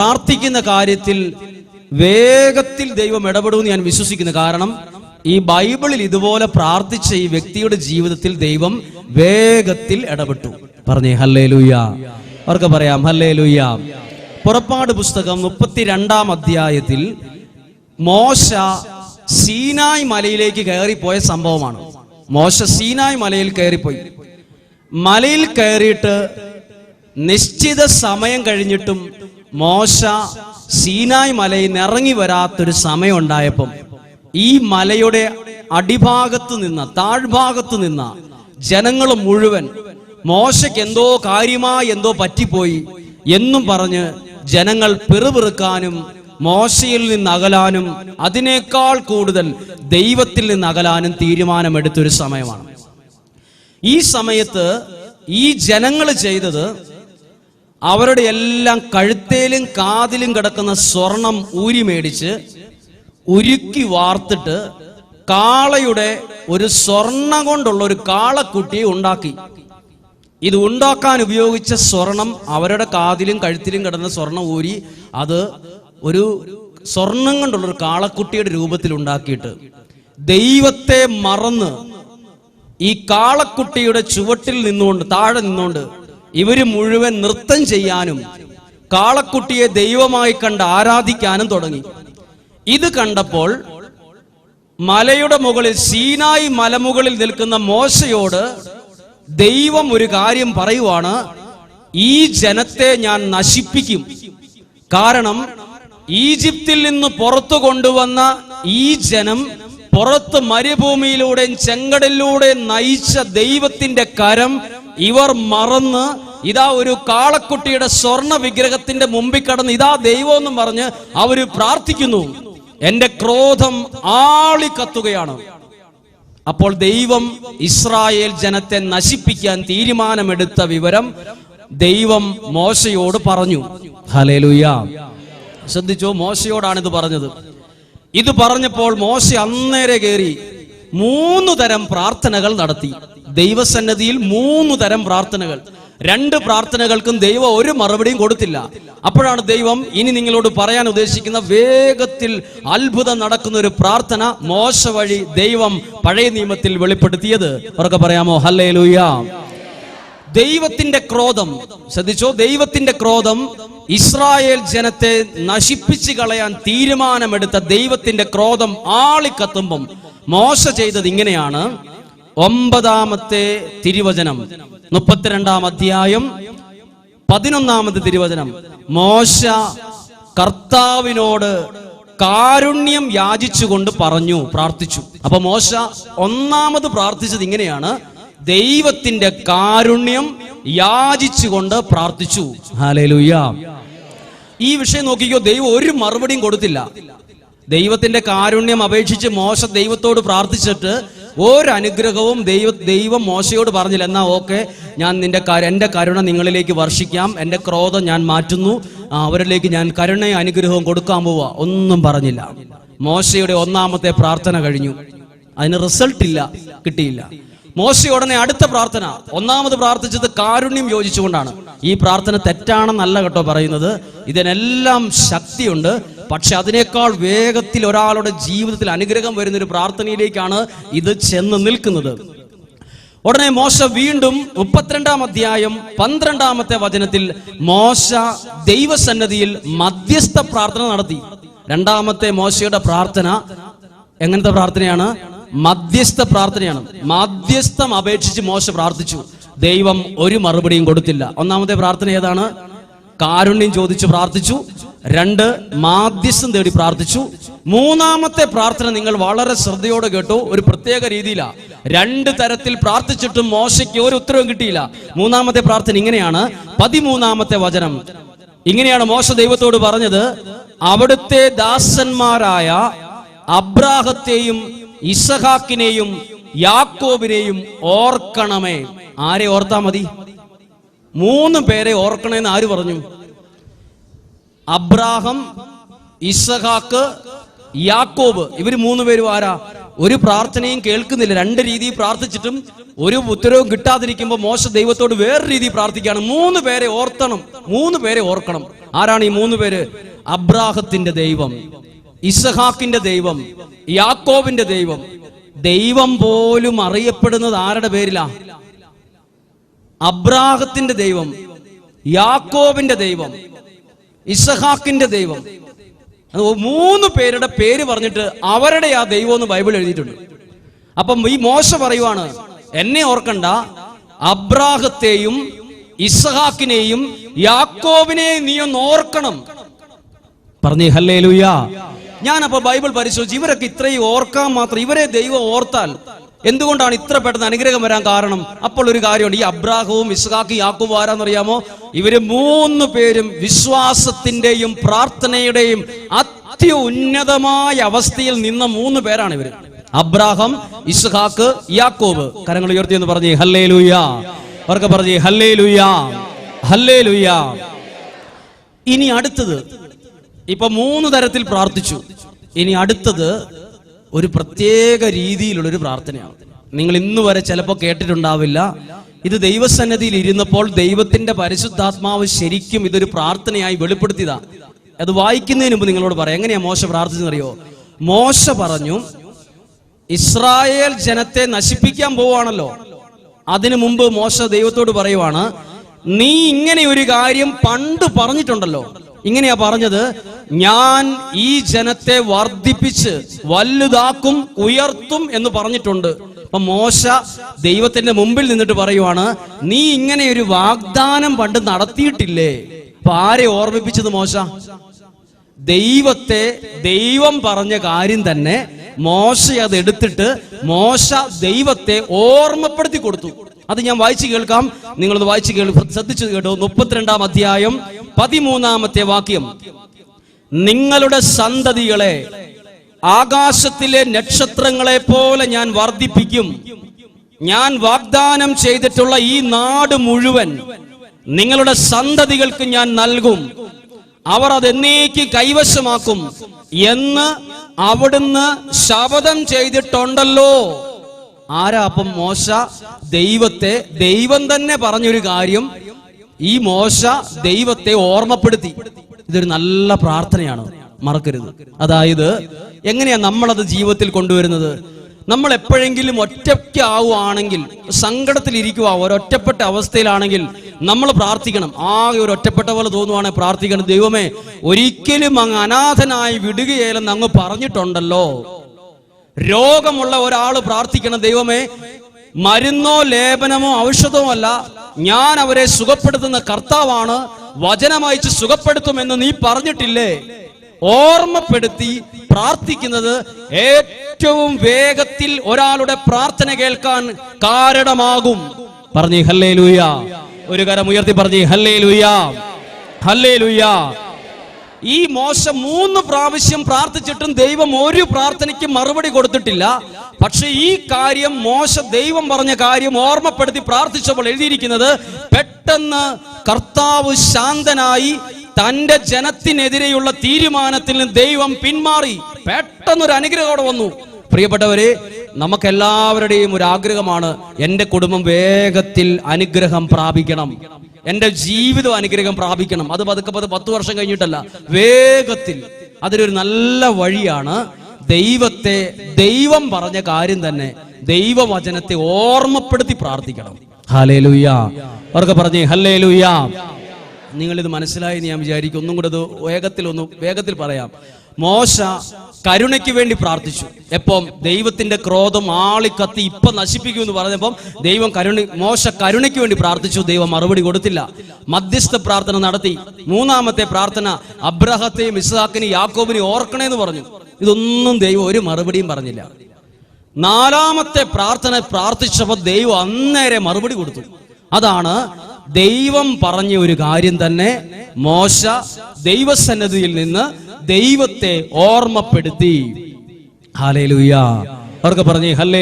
പ്രാർത്ഥിക്കുന്ന കാര്യത്തിൽ വേഗത്തിൽ ദൈവം ഇടപെടുമെന്ന് ഞാൻ വിശ്വസിക്കുന്നു. കാരണം ഈ ബൈബിളിൽ ഇതുപോലെ പ്രാർത്ഥിച്ച ഈ വ്യക്തിയുടെ ജീവിതത്തിൽ ദൈവം വേഗത്തിൽ ഇടപെട്ടു. പറഞ്ഞേ ഹല്ലേ ലൂയ അവർക്ക് പറയാം ഹല്ലേ പുറപ്പാട് പുസ്തകം മുപ്പത്തിരണ്ടാം അധ്യായത്തിൽ മോശ സീനായ് മലയിലേക്ക് കയറിപ്പോയ സംഭവമാണ്. മോശ സീനായ് മലയിൽ കയറിപ്പോയി. മലയിൽ കയറിയിട്ട് നിശ്ചിത സമയം കഴിഞ്ഞിട്ടും മോശ സീനായ് മലയിൽ നിന്ന് ഇറങ്ങി വരാത്തൊരു സമയം ഉണ്ടായപ്പം ഈ മലയുടെ അടിഭാഗത്തു നിന്ന താഴ്ഭാഗത്തു നിന്ന ജനങ്ങൾ മുഴുവൻ മോശയ്ക്ക് എന്തോ കാര്യമായി എന്തോ പറ്റിപ്പോയി എന്നും പറഞ്ഞ് ജനങ്ങൾ പിറുപിറുക്കാനും മോശയിൽ നിന്ന് അകലാനും അതിനേക്കാൾ കൂടുതൽ ദൈവത്തിൽ നിന്ന് അകലാനും തീരുമാനമെടുത്തൊരു സമയമാണ്. ഈ സമയത്ത് ഈ ജനങ്ങൾ ചെയ്തത് അവരുടെ എല്ലാം കഴുത്തേലും കാതിലും കിടക്കുന്ന സ്വർണം ഊരി മേടിച്ച് ഉരുക്കി വാർത്തിട്ട് കാളയുടെ ഒരു സ്വർണം കൊണ്ടുള്ള ഒരു കാളക്കുട്ടിയെ ഉണ്ടാക്കി. ഇത് ഉണ്ടാക്കാൻ ഉപയോഗിച്ച സ്വർണം അവരുടെ കാതിലും കഴുത്തിലും കിടന്ന സ്വർണം ഊരി അത് ഒരു സ്വർണം കൊണ്ടുള്ള ഒരു കാളക്കുട്ടിയുടെ രൂപത്തിൽ ഉണ്ടാക്കിയിട്ട്. ദൈവത്തെ മറന്ന് ഈ കാളക്കുട്ടിയുടെ ചുവട്ടിൽ നിന്നുകൊണ്ട് താഴെ നിന്നുകൊണ്ട് ഇവർ മുഴുവൻ നൃത്തം ചെയ്യാനും കാളക്കുട്ടിയെ ദൈവമായി കണ്ട് ആരാധിക്കാനും തുടങ്ങി. ഇത് കണ്ടപ്പോൾ മലയുടെ മുകളിൽ സീനായി മലമുകളിൽ നിൽക്കുന്ന മോശയോട് ദൈവം ഒരു കാര്യം പറയുവാണ് ഈ ജനത്തെ ഞാൻ നശിപ്പിക്കും. കാരണം ഈജിപ്തിൽ നിന്ന് പുറത്തു കൊണ്ടുവന്ന ഈ ജനം പുറത്ത് മരുഭൂമിയിലൂടെയും ചെങ്കടലിലൂടെയും നയിച്ച ദൈവത്തിന്റെ കരം ഇവർ മറന്ന് ഇതാ ഒരു കാളക്കുട്ടിയുടെ സ്വർണ വിഗ്രഹത്തിന്റെ മുമ്പിൽ കടന്ന് ഇതാ ദൈവം എന്നും പറഞ്ഞ് അവർ പ്രാർത്ഥിക്കുന്നു. എന്റെ ക്രോധം ആളിക്കത്തുകയാണ് അപ്പോൾ ദൈവം ഇസ്രായേൽ ജനത്തെ നശിപ്പിക്കാൻ തീരുമാനമെടുത്ത വിവരം ദൈവം മോശയോട് പറഞ്ഞു. ഹലേലുയ ശ്രദ്ധിച്ചോ മോശയോടാണ് ഇത് പറഞ്ഞത്. ഇത് പറഞ്ഞപ്പോൾ മോശ അന്നേരെ കയറി മൂന്ന് തരം പ്രാർത്ഥനകൾ നടത്തി. ദൈവസന്നദ്ധിയിൽ മൂന്ന് തരം പ്രാർത്ഥനകൾ. രണ്ട് പ്രാർത്ഥനകൾക്കും ദൈവം ഒരു മറുപടിയും കൊടുത്തില്ല. അപ്പോഴാണ് ദൈവം ഇനി നിങ്ങളോട് പറയാൻ ഉദ്ദേശിക്കുന്ന വേഗത്തിൽ അത്ഭുതം നടക്കുന്ന ഒരു പ്രാർത്ഥന മോശ വഴി ദൈവം പഴയ നിയമത്തിൽ വെളിപ്പെടുത്തിയത്. ഉറക്കെ പറയാമോ? ഹല്ലേ ദൈവത്തിന്റെ ക്രോധം ശ്രദ്ധിച്ചോ? ദൈവത്തിന്റെ ക്രോധം ഇസ്രായേൽ ജനത്തെ നശിപ്പിച്ചു കളയാൻ തീരുമാനമെടുത്ത ദൈവത്തിന്റെ ക്രോധം ആളിക്കത്തുമ്പം മോശ ചെയ്തത് ഇങ്ങനെയാണ്. ഒമ്പതാമത്തെ തിരുവചനം. മുപ്പത്തിരണ്ടാം അധ്യായം പതിനൊന്നാമത്തെ തിരുവചനം. മോശ കർത്താവിനോട് കാരുണ്യം യാചിച്ചുകൊണ്ട് പറഞ്ഞു പ്രാർത്ഥിച്ചു. അപ്പൊ മോശ ഒന്നാമത് പ്രാർത്ഥിച്ചത് ഇങ്ങനെയാണ്. ദൈവത്തിന്റെ കാരുണ്യം യാചിച്ചുകൊണ്ട് പ്രാർത്ഥിച്ചു. ഹാലേലുയ്യ ഈ വിഷയം നോക്കിക്കോ ദൈവം ഒരു മറുപടിയും കൊടുത്തില്ല. ദൈവത്തിന്റെ കാരുണ്യം അപേക്ഷിച്ച് മോശ ദൈവത്തോട് പ്രാർത്ഥിച്ചിട്ട് ഒരനുഗ്രഹവും ദൈവ ദൈവം മോശയോട് പറഞ്ഞില്ല. എന്നാ ഓക്കെ ഞാൻ നിന്റെ എന്റെ കരുണ നിങ്ങളിലേക്ക് വർഷിക്കാം. എന്റെ ക്രോധം ഞാൻ മാറ്റുന്നു. അവരിലേക്ക് ഞാൻ കരുണയും അനുഗ്രഹവും കൊടുക്കാൻ പോവാ. ഒന്നും പറഞ്ഞില്ല. മോശയുടെ ഒന്നാമത്തെ പ്രാർത്ഥന കഴിഞ്ഞു. അതിന് റിസൾട്ട് ഇല്ല കിട്ടിയില്ല. മോശ ഉടനെ അടുത്ത പ്രാർത്ഥന. ഒന്നാമത് പ്രാർത്ഥിച്ചത് കാരുണ്യം യോജിച്ചുകൊണ്ടാണ്. ഈ പ്രാർത്ഥന തെറ്റാണെന്നല്ല കേട്ടോ പറയുന്നത്. ഇതിനെല്ലാം ശക്തിയുണ്ട്. പക്ഷെ അതിനേക്കാൾ വേഗത്തിൽ ഒരാളുടെ ജീവിതത്തിൽ അനുഗ്രഹം വരുന്ന ഒരു പ്രാർത്ഥനയിലേക്കാണ് ഇത് ചെന്ന് നിൽക്കുന്നത്. ഉടനെ മോശ വീണ്ടും മുപ്പത്തിരണ്ടാം അധ്യായം പന്ത്രണ്ടാമത്തെ വചനത്തിൽ മോശ ദൈവസന്നതിയിൽ മധ്യസ്ഥ പ്രാർത്ഥന നടത്തി. രണ്ടാമത്തെ മോശയുടെ പ്രാർത്ഥന എങ്ങനത്തെ പ്രാർത്ഥനയാണ്? മധ്യസ്ഥ പ്രാർത്ഥനയാണ്. മധ്യസ്ഥം അപേക്ഷിച്ച് മോശ പ്രാർത്ഥിച്ചു. ദൈവം ഒരു മറുപടിയും കൊടുത്തില്ല. ഒന്നാമത്തെ പ്രാർത്ഥന ഏതാണ്? കാരുണ്യം ചോദിച്ചു പ്രാർത്ഥിച്ചു. രണ്ട് മാധ്യസ്ഥം തേടി പ്രാർത്ഥിച്ചു. മൂന്നാമത്തെ പ്രാർത്ഥന നിങ്ങൾ വളരെ ശ്രദ്ധയോടെ കേട്ടു. ഒരു പ്രത്യേക രീതിയിലാണ് രണ്ട് തരത്തിൽ പ്രാർത്ഥിച്ചിട്ടും മോശയ്ക്ക് ഒരു ഉത്തരവും കിട്ടിയില്ല. മൂന്നാമത്തെ പ്രാർത്ഥന ഇങ്ങനെയാണ്. പതിമൂന്നാമത്തെ വചനം. ഇങ്ങനെയാണ് മോശ ദൈവത്തോട് പറഞ്ഞത്. അവിടുത്തെ ദാസന്മാരായ അബ്രാഹത്തെയും ഇസഹാക്കിനെയും യാക്കോബിനെയും ഓർക്കണമേ. ആരെ ഓർത്താ മതി? മൂന്ന് പേരെ ഓർക്കണമെന്ന് ആര് പറഞ്ഞു? അബ്രാഹം ഇസഹാക്ക് യാക്കോബ്. ഇവർ മൂന്ന് പേരും ആരാ? ഒരു പ്രാർത്ഥനയും കേൾക്കുന്നില്ല. രണ്ട് രീതിയിൽ പ്രാർത്ഥിച്ചിട്ടും ഒരു ഉത്തരവും കിട്ടാതിരിക്കുമ്പോൾ മോശ ദൈവത്തോട് വേറെ രീതി പ്രാർത്ഥിക്കുകയാണ്. മൂന്ന് പേരെ ഓർത്തണം. മൂന്ന് പേരെ ഓർക്കണം. ആരാണ് ഈ മൂന്ന് പേര്? അബ്രാഹത്തിന്റെ ദൈവം ഇസഹാക്കിന്റെ ദൈവം യാക്കോബിന്റെ ദൈവം. ദൈവം പോലും അറിയപ്പെടുന്നത് ആരുടെ പേരിലാ? അബ്രാഹത്തിന്റെ ദൈവം യാക്കോബിന്റെ ദൈവം ഇസഹാക്കിന്റെ ദൈവം. മൂന്ന് പേരുടെ പേര് പറഞ്ഞിട്ട് അവരുടെ ആ ദൈവം എന്ന് ബൈബിൾ എഴുതിയിട്ടുണ്ട്. അപ്പം ഈ മോശ പറയുവാണ് എന്നെ ഓർക്കണ്ട അബ്രാഹത്തെയും ഇസഹാക്കിനെയും യാക്കോബിനെയും നീ ഒന്ന് ഓർക്കണം. പറഞ്ഞു ഹല്ലേ ലുയാ ഞാനപ്പോ ബൈബിൾ പരിശോധിച്ചു ഇവരൊക്കെ ഇത്രയും ഓർക്കാൻ മാത്രം ഇവരെ ദൈവം ഓർത്താൽ എന്തുകൊണ്ടാണ് ഇത്ര പെട്ടെന്ന് അനുഗ്രഹം വരാൻ കാരണം? അപ്പോൾ ഒരു കാര്യമുണ്ട്. ഈ അബ്രാഹവും ഇസ്ഹാക്കും യാക്കൂബും ആരാന്നറിയാമോ? ഇവർ മൂന്ന് പേരും വിശ്വാസത്തിന്റെയും പ്രാർത്ഥനയുടെയും അത്യുന്നതമായ അവസ്ഥയിൽ നിന്ന മൂന്ന് പേരാണ് ഇവർ. അബ്രാഹം ഇസ്ഹാക്ക് യാക്കോബ്. കരങ്ങൾ ഉയർത്തി എന്ന് പറഞ്ഞു ഹല്ലേ ലുയാ അവർക്ക് പറഞ്ഞേ ഹല്ലേ ലുയാ ഹല്ലേ ലുയാ ഇനി അടുത്തത്. ഇപ്പൊ മൂന്ന് തരത്തിൽ പ്രാർത്ഥിച്ചു. ഇനി അടുത്തത് ഒരു പ്രത്യേക രീതിയിലുള്ള ഒരു പ്രാർത്ഥനയാണ്. നിങ്ങൾ ഇന്ന് വരെ ചിലപ്പോൾ കേട്ടിട്ടുണ്ടാവില്ല. ഇത് ദൈവസന്നദ്ധിയിൽ ഇരുന്നപ്പോൾ ദൈവത്തിന്റെ പരിശുദ്ധാത്മാവ് ശരിക്കും ഇതൊരു പ്രാർത്ഥനയായി വെളിപ്പെടുത്തിയതാ. അത് വായിക്കുന്നതിന് മുമ്പ് നിങ്ങളോട് പറയാം എങ്ങനെയാ മോശ പ്രാർത്ഥിച്ചെന്നറിയോ? മോശ പറഞ്ഞു ഇസ്രായേൽ ജനത്തെ നശിപ്പിക്കാൻ പോവാണല്ലോ അതിനു മുമ്പ് മോശ ദൈവത്തോട് പറയുവാണ് നീ ഇങ്ങനെ ഒരു കാര്യം പണ്ട് പറഞ്ഞിട്ടുണ്ടല്ലോ. ഇങ്ങനെയാ പറഞ്ഞത് ഞാൻ ഈ ജനത്തെ വർദ്ധിപ്പിച്ച് വലുതാക്കും ഉയർത്തും എന്ന് പറഞ്ഞിട്ടുണ്ട്. അപ്പൊ മോശ ദൈവത്തിന്റെ മുമ്പിൽ നിന്നിട്ട് പറയുവാണ് നീ ഇങ്ങനെ ഒരു വാഗ്ദാനം പണ്ട് നടത്തിയിട്ടില്ലേ? അപ്പൊ ആരെ ഓർമ്മിപ്പിച്ചത് മോശ? ദൈവത്തെ ദൈവം പറഞ്ഞ കാര്യം തന്നെ മോശ അത് എടുത്തിട്ട് മോശ ദൈവത്തെ ഓർമ്മപ്പെടുത്തി കൊടുത്തു. അത് ഞാൻ വായിച്ചു കേൾക്കാം. നിങ്ങളത് വായിച്ചു കേൾ ശ്രദ്ധിച്ചു കേട്ടോ. മുപ്പത്തിരണ്ടാം അധ്യായം പതിമൂന്നാമത്തെ വാക്യം. നിങ്ങളുടെ സന്തതികളെ ആകാശത്തിലെ നക്ഷത്രങ്ങളെ പോലെ ഞാൻ വർദ്ധിപ്പിക്കും. ഞാൻ വാഗ്ദാനം ചെയ്തിട്ടുള്ള ഈ നാട് മുഴുവൻ നിങ്ങളുടെ സന്തതികൾക്ക് ഞാൻ നൽകും. അവർ അത് എന്നേക്ക് കൈവശമാക്കും എന്ന് അവിടുന്ന് ശപഥം ചെയ്തിട്ടുണ്ടല്ലോ. ആരാ അപ്പം മോശ? ദൈവത്തെ. ദൈവം തന്നെ പറഞ്ഞൊരു കാര്യം. ഈ മോശ ദൈവത്തെ ഓർമ്മപ്പെടുത്തി. ഇതൊരു നല്ല പ്രാർത്ഥനയാണ്. മറക്കരുത്. അതായത് എങ്ങനെയാ നമ്മളത് ജീവിതത്തിൽ കൊണ്ടുവരുന്നത്? നമ്മൾ എപ്പോഴെങ്കിലും ഒറ്റയ്ക്ക് ഒറ്റയ്ക്കാവുകയാണെങ്കിൽ സങ്കടത്തിൽ ഇരിക്കുക ഒരൊറ്റപ്പെട്ട അവസ്ഥയിലാണെങ്കിൽ നമ്മൾ പ്രാർത്ഥിക്കണം. ആകെ ഒരു ഒറ്റപ്പെട്ട പോലെ തോന്നുവാണെങ്കിൽ പ്രാർത്ഥിക്കണം. ദൈവമേ ഒരിക്കലും അങ്ങ് അനാഥനായി വിടുകയില്ലെന്ന് അങ്ങ് പറഞ്ഞിട്ടുണ്ടല്ലോ. രോഗമുള്ള ഒരാൾ പ്രാർത്ഥിക്കണം. ദൈവമേ മരുന്നോ ലേപനമോ ഔഷധമോ അല്ല. ഞാൻ അവരെ സുഖപ്പെടുത്തുന്ന കർത്താവാണ്. വചനമയച്ച് സുഖപ്പെടുത്തുമെന്ന് നീ പറഞ്ഞിട്ടില്ലേ? ഓർമ്മപ്പെടുത്തി പ്രാർത്ഥിക്കുന്നത് ഏറ്റവും വേഗത്തിൽ ഒരാളുടെ പ്രാർത്ഥന കേൾക്കാൻ കാരണമാകും. പറഞ്ഞു ഹല്ലേ ലൂയ ഒരു കരം ഉയർത്തി പറഞ്ഞു ഹല്ലേ ലൂയ ഹല്ലേ ലൂയ ഈ മോശ മൂന്ന് പ്രാവശ്യം പ്രാർത്ഥിച്ചിട്ടും ദൈവം ഒരു പ്രാർത്ഥനയ്ക്ക് മറുപടി കൊടുത്തിട്ടില്ല. പക്ഷെ ഈ കാര്യം മോശ ദൈവം പറഞ്ഞ കാര്യം ഓർമ്മപ്പെടുത്തി പ്രാർത്ഥിച്ചപ്പോൾ എഴുതിയിരിക്കുന്നത് പെട്ടെന്ന് കർത്താവ് ശാന്തനായി തന്റെ ജനത്തിനെതിരെയുള്ള തീരുമാനത്തിൽ നിന്ന് ദൈവം പിന്മാറി. പെട്ടെന്നൊരു അനുഗ്രഹം വന്നു. പ്രിയപ്പെട്ടവരെ നമുക്കെല്ലാവരുടെയും ഒരു ആഗ്രഹമാണ് എന്റെ കുടുംബം വേഗത്തിൽ അനുഗ്രഹം പ്രാപിക്കണം. എന്റെ ജീവിതം അനുഗ്രഹം പ്രാപിക്കണം. അത് പതുക്കെ പത് പത്ത് വർഷം കഴിഞ്ഞിട്ടല്ല. വേഗത്തിൽ. അതിലൊരു നല്ല വഴിയാണ് ദൈവത്തെ ദൈവം പറഞ്ഞ കാര്യം തന്നെ ദൈവവചനത്തെ ഓർമ്മപ്പെടുത്തി പ്രാർത്ഥിക്കണം. ഹലേ ലുയ്യ അവർക്ക് പറഞ്ഞേ ഹല്ലേ ലുയ്യ നിങ്ങളിത് മനസ്സിലായി ഞാൻ വിചാരിക്കും ഒന്നും കൂടെ ഇത് വേഗത്തിൽ ഒന്ന് വേഗത്തിൽ പറയാം. മോശ കരുണയ്ക്ക് വേണ്ടി പ്രാർത്ഥിച്ചു. എപ്പം? ദൈവത്തിന്റെ ക്രോധം ആളിക്കത്തി ഇപ്പൊ നശിപ്പിക്കൂ എന്ന് പറഞ്ഞപ്പം ദൈവം കരുണ മോശ കരുണയ്ക്ക് വേണ്ടി പ്രാർത്ഥിച്ചു. ദൈവം മറുപടി കൊടുത്തില്ല. മധ്യസ്ഥ പ്രാർത്ഥന നടത്തി. മൂന്നാമത്തെ പ്രാർത്ഥന അബ്രഹത്തെയും ഇസ്ഹാക്കിനെയും യാക്കോബിനെയും ഓർക്കണേന്ന് പറഞ്ഞു. ഇതൊന്നും ദൈവം ഒരു മറുപടിയും പറഞ്ഞില്ല. നാലാമത്തെ പ്രാർത്ഥന പ്രാർത്ഥിച്ചപ്പോൾ ദൈവം അന്നേരെ മറുപടി കൊടുത്തു. അതാണ് ദൈവം പറഞ്ഞ ഒരു കാര്യം തന്നെ. മോശ ദൈവസന്നദ്ധിയിൽ നിന്ന് ദൈവത്തെ ഓർമ്മപ്പെടുത്തി. ഹലേ അവർക്ക് പറഞ്ഞേ ഹല്ലേ